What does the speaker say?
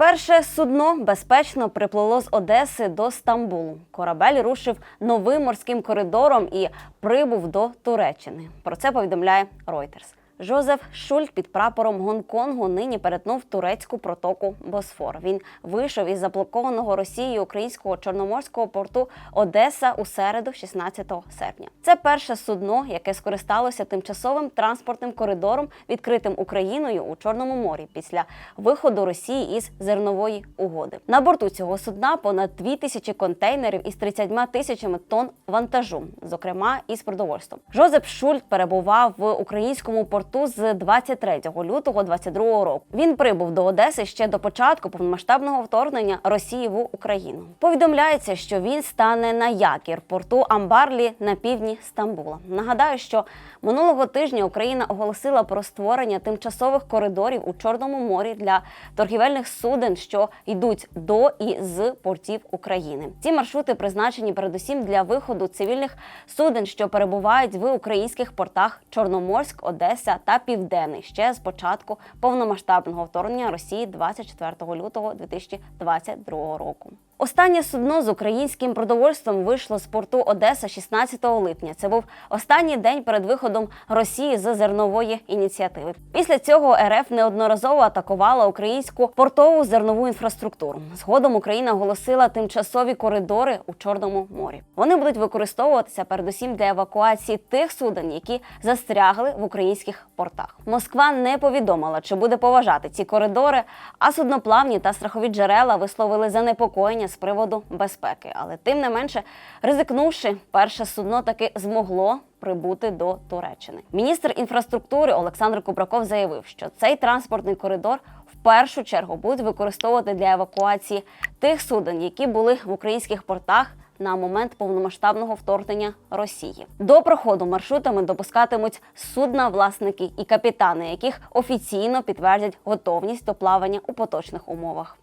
Перше судно безпечно приплило з Одеси до Стамбулу. Корабель рушив новим морським коридором і прибув до Туреччини. Про це повідомляє Reuters. Жозеф Шуль під прапором Гонконгу нині перетнув турецьку протоку Босфор. Він вийшов із заблокованого Росією українського чорноморського порту Одеса у середу, 16 серпня. Це перше судно, яке скористалося тимчасовим транспортним коридором, відкритим Україною у Чорному морі після виходу Росії із зернової угоди. На борту цього судна понад 2 тисячі контейнерів із 30 тисячами тонн вантажу, зокрема із продовольством. Жозеп Шуль перебував в українському порту з 23 лютого 22 року. Він прибув до Одеси ще до початку повномасштабного вторгнення Росії в Україну. Повідомляється, що він стане на якір порту Амбарлі на півдні Стамбула. Нагадаю, що минулого тижня Україна оголосила про створення тимчасових коридорів у Чорному морі для торгівельних суден, що йдуть до і з портів України. Ці маршрути призначені передусім для виходу цивільних суден, що перебувають в українських портах Чорноморськ, Одеса та Південний ще з початку повномасштабного вторгнення Росії 24 лютого 2022 року. Останнє судно з українським продовольством вийшло з порту Одеса 16 липня. Це був останній день перед виходом Росії з зернової ініціативи. Після цього РФ неодноразово атакувала українську портову зернову інфраструктуру. Згодом Україна оголосила тимчасові коридори у Чорному морі. Вони будуть використовуватися передусім для евакуації тих суден, які застрягли в українських портах. Москва не повідомила, чи буде поважати ці коридори, а судноплавні та страхові джерела висловили занепокоєння з приводу безпеки. Але тим не менше, ризикнувши, перше судно таки змогло прибути до Туреччини. Міністр інфраструктури Олександр Кубраков заявив, що цей транспортний коридор в першу чергу будуть використовувати для евакуації тих суден, які були в українських портах. На момент повномасштабного вторгнення Росії до проходу маршрутами допускатимуть судна, власники і капітани, яких офіційно підтвердять готовність до плавання у поточних умовах.